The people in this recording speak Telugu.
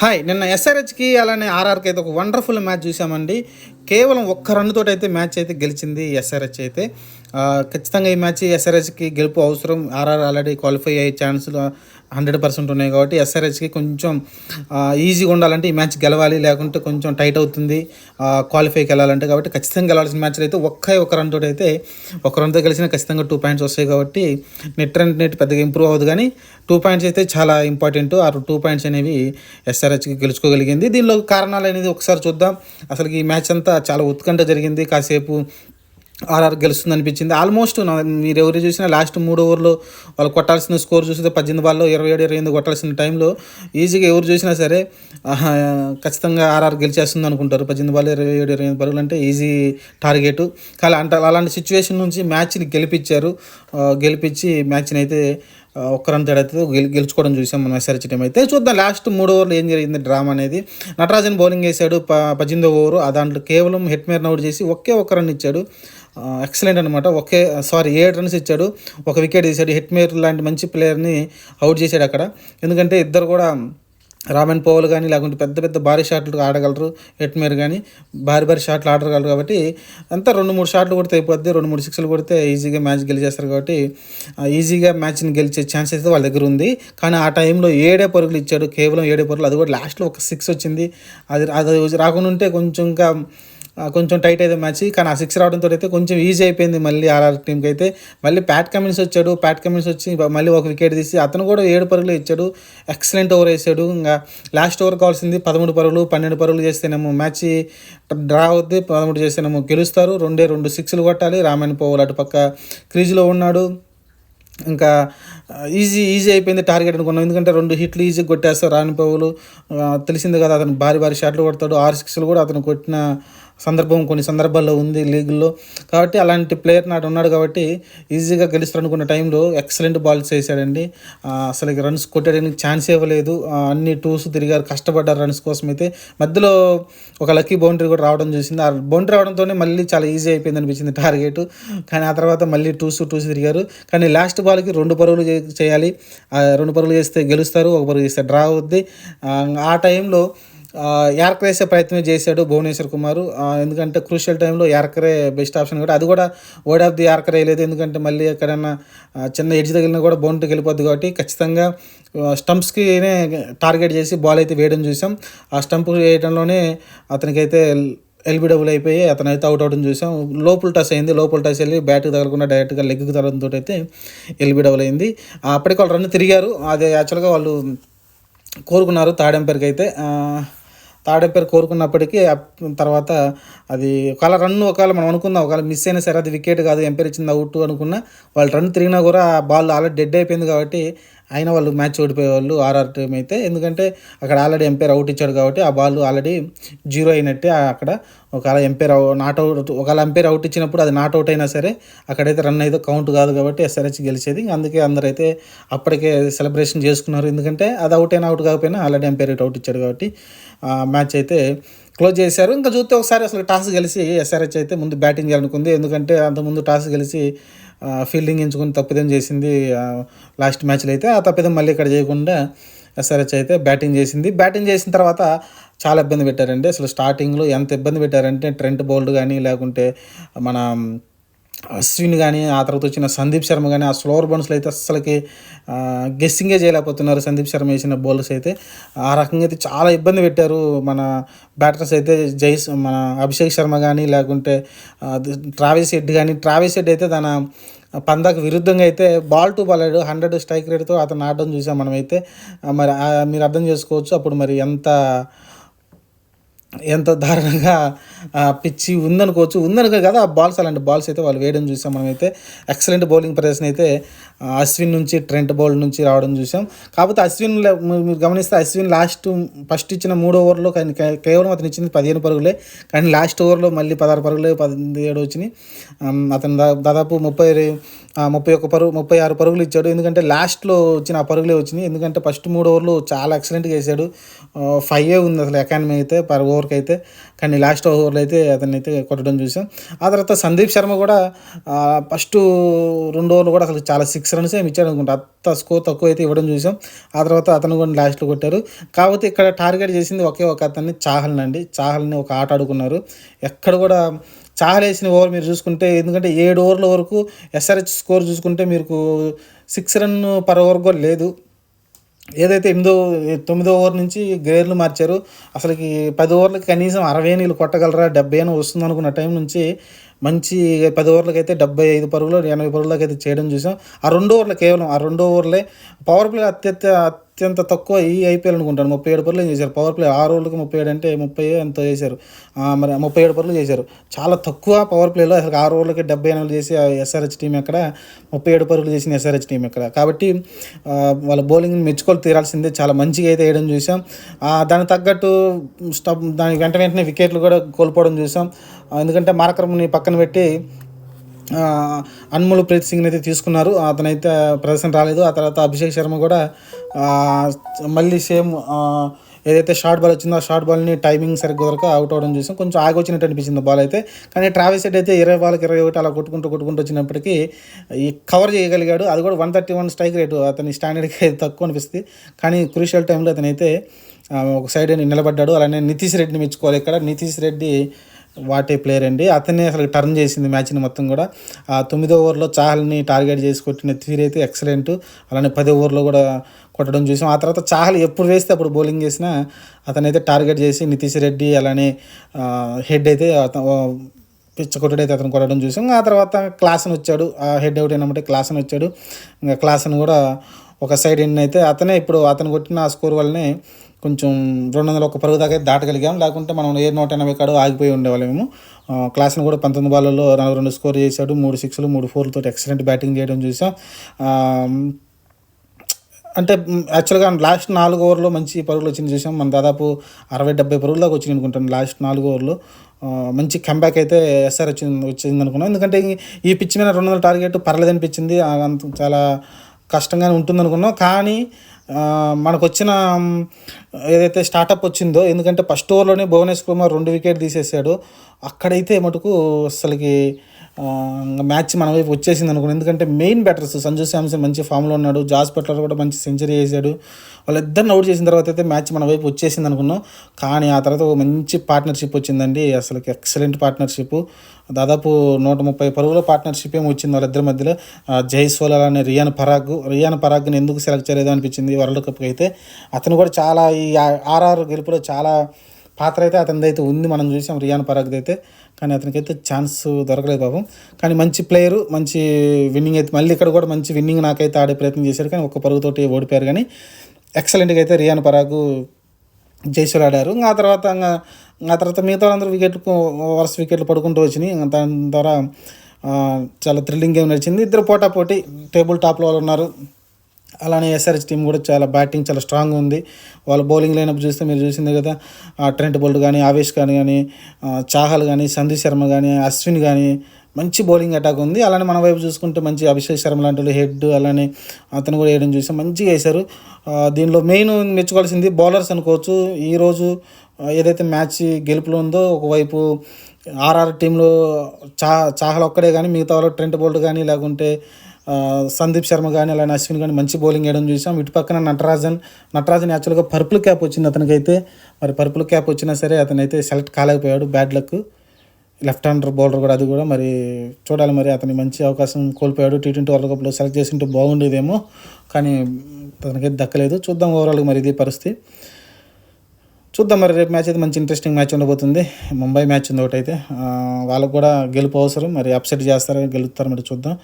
హాయ్ నిన్న ఎస్ఆర్హెచ్కి అలానే ఆర్ఆర్కి అయితే ఒక వండర్ఫుల్ మ్యాచ్ చూసామండి. కేవలం ఒక్క రన్తో అయితే మ్యాచ్ అయితే గెలిచింది ఎస్ఆర్హెచ్ అయితే. ఖచ్చితంగా ఈ మ్యాచ్ ఎస్ఆర్హెచ్కి గెలుపు అవసరం. ఆర్ఆర్ ఆల్రెడీ క్వాలిఫై అయ్యే ఛాన్సులు హండ్రెడ్ పర్సెంట్ ఉన్నాయి కాబట్టి ఎస్ఆర్హెచ్కి కొంచెం ఈజీగా ఉండాలంటే ఈ మ్యాచ్ గెలవాలి లేకుంటే కొంచెం టైట్ అవుతుంది. క్వాలిఫైకి వెళ్ళాలంటే కాబట్టి ఖచ్చితంగా గెలవాల్సిన మ్యాచ్లు అయితే ఒక్క ఒక రన్ తోటి అయితే ఒక రన్తో గెలిచినా ఖచ్చితంగా టూ పాయింట్స్ వస్తాయి కాబట్టి నెట్ రన్ నెట్ పెద్దగా ఇంప్రూవ్ అవ్వదు కానీ టూ పాయింట్స్ అయితే చాలా ఇంపార్టెంట్ ఆ టూ పాయింట్స్ అనేవి ఎస్ఆర్హెచ్కి గెలుచుకోగలిగింది. దీనిలో కారణాలు అనేది ఒకసారి చూద్దాం. అసలు ఈ మ్యాచ్ అంతా చాలా ఉత్కంఠ జరిగింది. కాసేపు ఆర్ఆర్ గెలుస్తుంది అనిపించింది ఆల్మోస్ట్ మీరు ఎవరు చూసినా లాస్ట్ మూడు ఓవర్లో వాళ్ళు కొట్టాల్సిన స్కోర్ చూస్తే పద్దెనిమిది బాల్లో ఇరవై ఏడు ఇరవై ఎనిమిది కొట్టాల్సిన టైంలో ఈజీగా ఎవరు చూసినా సరే ఖచ్చితంగా ఆర్ఆర్ గెలిచేస్తుంది అనుకుంటారు. పద్దెనిమిది బాల్ ఇరవై ఏడు ఇరవై ఎనిమిది పరుగులు అంటే ఈజీ టార్గెట్ కానీ అంట అలాంటి సిచ్యువేషన్ నుంచి మ్యాచ్ని గెలిపించారు. గెలిపించి మ్యాచ్ని అయితే ఒక్క రన్ తేడా గెలు గెలుచుకోవడం చూసాం మనం ఎస్ఆర్చి టీం అయితే. చూద్దాం లాస్ట్ మూడు ఓవర్లు ఏం జరిగింది డ్రామా అనేది. నటరాజన్ బౌలింగ్ వేశాడు. ప పద్దెనిమిదో ఓవరు దాంట్లో కేవలం హెట్ మేర్ అవుట్ చేసి ఒకే ఒక్క రన్ ఇచ్చాడు. ఎక్సలెంట్ అనమాట ఒకే సారీ ఏడు రన్స్ ఇచ్చాడు. ఒక వికెట్ తీశాడు హెట్మేర్ లాంటి మంచి ప్లేయర్ని అవుట్ చేశాడు అక్కడ. ఎందుకంటే ఇద్దరు కూడా రామన్ పోవల్ కానీ లేకుంటే పెద్ద పెద్ద భారీ షాట్లు ఆడగలరు హెట్మేర్ కానీ భారీ భారీ షాట్లు ఆడగలరు కాబట్టి అంతా రెండు మూడు షాట్లు కొడితే అయిపోద్ది. రెండు మూడు సిక్స్లు కొడితే ఈజీగా మ్యాచ్ గెలిచేస్తారు కాబట్టి ఈజీగా మ్యాచ్ని గెలిచే ఛాన్స్ అయితే వాళ్ళ దగ్గర ఉంది. కానీ ఆ టైంలో ఏడే పరుగులు ఇచ్చాడు. కేవలం ఏడే పరుగులు. అది కూడా లాస్ట్లో ఒక సిక్స్ వచ్చింది. అది అది రాకుండా ఉంటే కొంచెం ఇంకా కొంచెం టైట్ అయితే మ్యాచ్ కానీ ఆ సిక్స్ రావడంతో అయితే కొంచెం ఈజీ అయిపోయింది మళ్ళీ ఆర్ఆర్ టీంకి అయితే. మళ్ళీ ప్యాట్ కమిన్స్ వచ్చాడు. ప్యాట్ కమిన్స్ వచ్చి మళ్ళీ ఒక వికెట్ తీసి అతను కూడా ఏడు పరుగులు ఇచ్చాడు. ఎక్సలెంట్ ఓవర్ వేసాడు. ఇంకా లాస్ట్ ఓవర్ కావాల్సింది పదమూడు పరుగులు పన్నెండు పరుగులు చేస్తేనేమో మ్యాచ్ డ్రా అవుద్ది పదమూడు చేస్తేనేమో గెలుస్తారు. రెండే రెండు సిక్స్లు కొట్టాలి. రామాయణ పోవాలి అటు పక్క క్రీజ్లో ఉన్నాడు. ఇంకా ఈజీ ఈజీ అయిపోయింది టార్గెట్ అనుకున్నాం. ఎందుకంటే రెండు హిట్లు ఈజీ కొట్టేస్తారు రాణిపోవులు తెలిసింది కదా అతను భారీ భారీ షాట్లు కొడతాడు. ఆరు సిక్స్లు కూడా అతను కొట్టిన సందర్భం కొన్ని సందర్భాల్లో ఉంది లీగుల్లో కాబట్టి అలాంటి ప్లేయర్ నాడు ఉన్నాడు కాబట్టి ఈజీగా గెలుస్తారనుకున్న టైంలో ఎక్సలెంట్ బాల్స్ వేసాడండి అసలు రన్స్ కొట్టడానికి ఛాన్స్ ఇవ్వలేదు. అన్ని టూస్ తిరిగారు కష్టపడ్డారు రన్స్ కోసం అయితే మధ్యలో ఒక లక్కీ బౌండరీ కూడా రావడం చూసింది. ఆ బౌండరీ రావడంతోనే మళ్ళీ చాలా ఈజీ అయిపోయింది అనిపించింది టార్గెట్. కానీ ఆ తర్వాత మళ్ళీ టూస్ టూస్ తిరిగారు. కానీ లాస్ట్ బాల్కి రెండు పరుగులు చేయాలి. రెండు పరుగులు చేస్తే గెలుస్తారు ఒక పరుగు చేస్తే డ్రా అవుద్ది. ఆ టైంలో యార్కర్ వేసే ప్రయత్నం చేశాడు భువనేశ్వర్ కుమార్. ఎందుకంటే క్రూషియల్ టైంలో యార్కరే బెస్ట్ ఆప్షన్ కూడా అది కూడా వర్డ్ ఆఫ్ ది యార్కర్ వేయలేదు ఎందుకంటే మళ్ళీ ఎక్కడైనా చిన్న ఎడ్జ్ తగిలినా కూడా బౌండరీకి వెళ్ళిపోద్ది కాబట్టి ఖచ్చితంగా స్టంప్స్కినే టార్గెట్ చేసి బాల్ అయితే వేయడం చూసాం. ఆ స్టంప్ వేయడంలోనే అతనికైతే ఎల్బిడబుల్ అయిపోయి అతను అయితే అవుట్ అవడం చూసాం. లోపల టచ్ అయింది. లోపల టచ్ వెళ్ళి బ్యాట్కి తగలకుండా డైరెక్ట్గా లెగ్కి తగలడంతో అయితే ఎల్బిడబుల్ అయింది. అప్పటికి వాళ్ళు రన్ తిరిగారు. అది యాక్చువల్గా వాళ్ళు కోరుకున్నారు థర్డ్ ఎంపైర్కి అయితే తాడేపేరు థర్డ్ కోరుకున్నప్పటికీ తర్వాత అది ఒకవేళ రన్ ఒకవేళ మనం అనుకుందాం ఒకవేళ మిస్ అయినా సరే అది వికెట్ కాదు ఎంపైర్ ఇచ్చింది అవుట్ అనుకున్నా వాళ్ళు రన్ తిరిగినా కూడా ఆ బాల్ ఆల్రెడీ డెడ్ అయిపోయింది కాబట్టి అయినా వాళ్ళు మ్యాచ్ ఓడిపోయేవాళ్ళు ఆర్ఆర్ టీం అయితే ఎందుకంటే అక్కడ ఆల్రెడీ ఎంపైర్ అవుట్ ఇచ్చాడు కాబట్టి ఆ బాల్ ఆల్రెడీ జీరో అయినట్టే అక్కడ ఒకవేళ ఎంపైర్ నాట్ అవుట్ ఒకవేళ ఎంపైర్ అవుట్ ఇచ్చినప్పుడు అది నాట్ అవుట్ అయినా సరే అక్కడైతే రన్ అయితే కౌంట్ కాదు కాబట్టి ఎస్ఆర్హెచ్ గెలిచేది. అందుకే అందరూ అయితే అప్పటికే సెలబ్రేషన్ చేసుకున్నారు. ఎందుకంటే అది అవుట్ అయినా అవుట్ కాకపోయినా ఆల్రెడీ ఎంపైర్ అవుట్ ఇచ్చాడు కాబట్టి మ్యాచ్ అయితే క్లోజ్ చేశారు. ఇంకా చూస్తే ఒకసారి అసలు టాస్ గెలిచి ఎస్ఆర్హెచ్ అయితే ముందు బ్యాటింగ్ చేయాలనుకుంది. ఎందుకంటే అంతకుముందు టాస్ గెలిచి ఫీల్డింగ్ ఎంచుకుని తప్పిదం చేసింది లాస్ట్ మ్యాచ్లో అయితే ఆ తప్పిదం మళ్ళీ ఇక్కడ చేయకుండా ఎస్ఆర్హెచ్ అయితే బ్యాటింగ్ చేసింది. బ్యాటింగ్ చేసిన తర్వాత చాలా ఇబ్బంది పెట్టారండి. అసలు స్టార్టింగ్లో ఎంత ఇబ్బంది పెట్టారంటే ట్రెంట్ బౌల్డ్ కానీ లేకుంటే మన అశ్విన్ కానీ ఆ తర్వాత వచ్చిన సందీప్ శర్మ కానీ ఆ స్లోవర్ బౌన్స్లో అయితే అస్సలకి గెస్సింగే చేయలేకపోతున్నారు సందీప్ శర్మ వేసిన బౌలర్స్ అయితే. ఆ రకంగా అయితే చాలా ఇబ్బంది పెట్టారు మన బ్యాటర్స్ అయితే జైస్ మన అభిషేక్ శర్మ కానీ లేకుంటే ట్రావెల్స్ హెడ్ కానీ ట్రావెల్స్ హెడ్ అయితే తన పందాకు విరుద్ధంగా అయితే ball to ball hundred strike రేట్తో అతను ఆడడం చూసాం మనమైతే. మరి మీరు అర్థం చేసుకోవచ్చు అప్పుడు మరి ఎంత ఎంత దారుణంగా పిచ్చి ఉందనుకోవచ్చు. ఉందనుకో కదా ఆ బాల్స్ అలాంటి బాల్స్ అయితే వాళ్ళు వేయడం చూసాం మనమైతే. ఎక్సలెంట్ బౌలింగ్ ప్రదర్శన అయితే అశ్విన్ నుంచి ట్రెంట్ బౌల్ నుంచి రావడం చూసాం. కాకపోతే అశ్విన్ మీరు గమనిస్తే అశ్విన్ లాస్ట్ ఫస్ట్ ఇచ్చిన మూడు ఓవర్లో కానీ కేవలం అతను ఇచ్చింది పదిహేను పరుగులే. కానీ లాస్ట్ ఓవర్లో మళ్ళీ పదహారు పరుగులే పదిహేడు వచ్చినాయి. అతను దా- దాదాపు ముప్పై ముప్పై ఒక్క పరుగు ముప్పై ఆరు పరుగులు ఇచ్చాడు. ఎందుకంటే లాస్ట్లో వచ్చిన ఆ పరుగులే వచ్చినాయి. ఎందుకంటే ఫస్ట్ మూడు ఓవర్లు చాలా ఎక్సలెంట్గా వేసాడు. ఫైవ్ ఉంది అసలు ఎకానమీ అయితే పర్ ఓవర్కి అయితే కానీ లాస్ట్ ఓవర్లో అయితే అతన్ని అయితే కొట్టడం చూసాం. ఆ తర్వాత సందీప్ శర్మ కూడా ఫస్ట్ రెండు ఓవర్లు కూడా అసలు చాలా సిక్స్ రన్స్ ఏమి ఇచ్చాడు అనుకుంటా. అంత స్కోర్ తక్కువ అయితే ఇవ్వడం చూసాం. ఆ తర్వాత అతను కూడా లాస్ట్లో కొట్టారు. కాకపోతే ఇక్కడ టార్గెట్ చేసింది ఒకే ఒక అతన్ని చాహల్ని అండి. చాహల్ని ఒక ఆట ఆడుకున్నారు. ఎక్కడ కూడా చాహల్ వేసిన ఓవర్ మీరు చూసుకుంటే ఎందుకంటే ఏడు ఓవర్ల వరకు ఎస్ఆర్హెచ్ స్కోర్ చూసుకుంటే మీకు సిక్స్ రన్ పర్ ఓవర్ కూడా లేదు. ఏదైతే ఎనిమిదో తొమ్మిదో ఓవర్ నుంచి గేర్లు మార్చారు అసలుకి పది ఓవర్లకి కనీసం అరవై నీళ్ళు కొట్టగలరా? డెబ్బై అని వస్తుంది అనుకున్న టైం నుంచి మంచి పది ఓవర్లకి అయితే డెబ్బై ఐదు పరుగులు ఎనభై పరుగులకు అయితే చేయడం చూసాం. ఆ రెండు ఓవర్లు కేవలం ఆ రెండు ఓవర్లే పవర్ ప్లే అత్యంత అత్యంత తక్కువ ఈ ఐపీఎల్ అనుకుంటాను ముప్పై ఏడు పరుగులు చేశారు? పవర్ ప్లే ఆరు ఓవర్లకి ముప్పై ఏడు అంటే ముప్పై ఎంతో చేశారు. మరి ముప్పై ఏడు పరులు చేశారు. చాలా తక్కువ పవర్ ప్లేలో అసలు ఆరు ఓవర్లకి డెబ్బై ఎనిమిది చేసి ఎస్ఆర్హెచ్ టీం ఎక్కడ? ముప్పై ఏడు పరుగులు చేసిన ఎస్ఆర్హెచ్ టీం ఎక్కడ? కాబట్టి వాళ్ళ బౌలింగ్ని మెచ్చుకొని తీరాల్సిందే. చాలా మంచిగా అయితే వేయడం చూసాం. దానికి తగ్గట్టు స్టప్ దాని వెంట వెంటనే వికెట్లు కూడా కోల్పోవడం చూసాం. ఎందుకంటే మార్కర్ని పక్కన పెట్టి అన్ముల్ ప్రీత్ సింగ్ని అయితే తీసుకున్నారు. అతనైతే ప్రదర్శన రాలేదు. ఆ తర్వాత అభిషేక్ శర్మ కూడా మళ్ళీ సేమ్ ఏదైతే షార్ట్ బాల్ వచ్చిందో ఆ షార్ట్ బాల్ని టైమింగ్ సరిగ్గా దొరక అవుట్ అవ్వడం చూసాం. కొంచెం ఆగి వచ్చినట్టు అనిపించింది బాల్ అయితే. కానీ ట్రావెల్ సెట్ అయితే ఇరవై బాల్కి ఇరవై ఒకటి అలా కొట్టుకుంటూ కొట్టుకుంటూ వచ్చినప్పటికీ ఈ కవర్ చేయగలిగాడు. అది కూడా one thirty one strike rate. అతని స్టాండర్డ్కి తక్కువ అనిపిస్తుంది. కానీ క్రూషియల్ టైంలో అతనైతే ఒక సైడ్ నిలబడ్డాడు. అలానే నితీష్ రెడ్డిని మెచ్చుకోవాలి ఇక్కడ. నితీష్ రెడ్డి వాటే ప్లేయర్ అండి. అతనే అసలు టర్న్ చేసింది మ్యాచ్ని మొత్తం కూడా. ఆ తొమ్మిదో ఓవర్లో చాహల్ని టార్గెట్ చేసి కొట్టిన తీరు అయితే ఎక్సలెంట్. అలానే పది ఓవర్లో కూడా కొట్టడం చూసాం. ఆ తర్వాత చాహల్ ఎప్పుడు వేస్తే అప్పుడు బౌలింగ్ చేసినా అతనైతే టార్గెట్ చేసి నితీష్ రెడ్డి అలానే హెడ్ అయితే అతను పిచ్చ కొట్టడైతే అతను కొట్టడం చూసాం. ఆ తర్వాత క్లాసన్ వచ్చాడు. ఆ హెడ్ అవుట్ అయినప్పుడు క్లాసన్ వచ్చాడు. ఇంకా క్లాసన్ కూడా ఒక సైడ్ ఎన్ని అయితే అతనే ఇప్పుడు అతను కొట్టిన ఆ స్కోర్ వల్లనే కొంచెం రెండు వందల ఒక పరుగు దాకా దాటగలిగాం. లేకుంటే మనం ఏ నూట ఎనభై కాడు ఆగిపోయి ఉండేవాళ్ళము క్లాస్ని కూడా పంతొమ్మిది బాళ్ళలో నలభై రెండు స్కోర్ చేశాడు. మూడు సిక్స్లు మూడు ఫోర్లతో ఎక్సలెంట్ బ్యాటింగ్ చేయడం చూసాం. అంటే యాక్చువల్గా లాస్ట్ నాలుగు ఓవర్లో మంచి పరుగులు వచ్చింది చూసాం. మన దాదాపు అరవై డెబ్బై పరుగుల దాకా వచ్చింది అనుకుంటాను లాస్ట్ నాలుగు ఓవర్లో. మంచి కంబ్యాక్ అయితే ఎస్ఆర్ వచ్చింది వచ్చింది అనుకున్నాం. ఎందుకంటే ఈ- ఈ పిచ్ మీద రెండు వందల టార్గెట్ పర్లేదు అనిపించింది అంత చాలా కష్టంగానే ఉంటుంది అనుకున్నాం కానీ మనకు వచ్చిన ఏదైతే స్టార్టప్ వచ్చిందో ఎందుకంటే ఫస్ట్ ఓవర్లోనే భువనేశ్వర్ కుమార్ రెండు వికెట్ తీసేసాడు అక్కడైతే మటుకు అసలుకి మ్యాచ్ మన వైపు వచ్చేసింది అనుకున్నాను ఎందుకంటే మెయిన్ బ్యాటర్స్ సంజు శాంసన్ మంచి ఫామ్లో ఉన్నాడు. జాస్ బట్లర్ కూడా మంచి సెంచరీ చేశాడు వాళ్ళిద్దరిని అవుట్ చేసిన తర్వాత అయితే మ్యాచ్ మన వైపు వచ్చేసింది అనుకున్నాం. కానీ ఆ తర్వాత ఒక మంచి పార్ట్నర్షిప్ వచ్చిందండి. అసలు ఎక్సలెంట్ పార్ట్నర్షిప్ దాదాపు నూట ముప్పై పరుగుల పార్ట్నర్షిప్ ఏమి వచ్చింది వాళ్ళిద్దరి మధ్యలో. జై జైస్వాల్ అలానే రియాన్ పరాగ్ రియాన్ పరాగ్ని ఎందుకు సెలెక్ట్ చేయలేదు అనిపించింది వరల్డ్ కప్కి అయితే. అతను కూడా చాలా ఈ ఆర్ఆర్ గెలుపులో చాలా పాత్ర అయితే అతనిది అయితే ఉంది. మనం చూసాం రియాన్ పరాగ్ది అయితే. కానీ అతనికైతే ఛాన్స్ దొరకలేదు పాపం. కానీ మంచి ప్లేయరు మంచి విన్నింగ్ అయితే మళ్ళీ ఇక్కడ కూడా మంచి విన్నింగ్ నాకైతే ఆడే ప్రయత్నం చేశారు. కానీ ఒక్క పరుగుతోటి ఓడిపోయారు. కానీ ఎక్సలెంట్గా అయితే రియాన్ పరాగు జైసూర్ ఆడారు. ఆ తర్వాత ఆ తర్వాత మిగతా వాళ్ళందరూ వికెట్లు వరుస వికెట్లు పడుకుంటూ వచ్చినాయి. ఇంకా దాని ద్వారా చాలా థ్రిల్లింగ్ గేమ్ నడిచింది. ఇద్దరు పోటా పోటీ టేబుల్ టాప్లో వాళ్ళు ఉన్నారు. అలానే ఎస్ఆర్హెచ్ టీం కూడా చాలా బ్యాటింగ్ చాలా స్ట్రాంగ్ ఉంది. వాళ్ళ బౌలింగ్ లైనప్ చూస్తే మీరు చూసిందే కదా ట్రెంట్ బోల్ట్ కానీ ఆవేష్ కానీ కానీ చాహల్ కానీ సందీప్ శర్మ కానీ అశ్విన్ కానీ మంచి బౌలింగ్ అటాక్ ఉంది. అలానే మన వైపు చూసుకుంటే మంచి అభిషేక్ శర్మ లాంటి వాళ్ళు హెడ్ అలానే అతను కూడా వేయడం చూసాం మంచిగా వేశారు. దీనిలో మెయిన్ మెచ్చుకోవాల్సింది బౌలర్స్ అనుకోవచ్చు. ఈరోజు ఏదైతే మ్యాచ్ గెలుపులో ఉందో ఒకవైపు ఆర్ఆర్ టీంలో చా చాహల్ ఒక్కడే కానీ మిగతా వాళ్ళు ట్రెంట్ బోల్ట్ కానీ లేకుంటే సందీప్ శర్మ కానీ అలానే అశ్విన్ కానీ మంచి బౌలింగ్ వేయడం చూసాం. ఇటు పక్కన నటరాజన్. నటరాజన్ యాక్చువల్గా పర్పుల్ క్యాప్ వచ్చింది అతనికైతే. మరి పర్పుల్ క్యాప్ వచ్చినా సరే అతనైతే select కాలేకపోయాడు. Bad luck left hander bowler కూడా అది కూడా మరి చూడాలి మరి అతని మంచి అవకాశం కోల్పోయాడు. టీ ట్వంటీ వరల్డ్ కప్లో సెలెక్ట్ చేసింటే బాగుండేదేమో. కానీ అతనికైతే దక్కలేదు. చూద్దాం ఓవరాల్గా మరి ఇది పరిస్థితి. చూద్దాం మరి రేపు మ్యాచ్ అయితే మంచి ఇంట్రెస్టింగ్ మ్యాచ్ ఉండబోతుంది. ముంబై మ్యాచ్ ఉంది ఒకటైతే. ఆ, వాళ్ళకు కూడా గెలుపు అవసరం. మరి అప్సెట్ చేస్తారో గెలుస్తారు మరి చూద్దాం.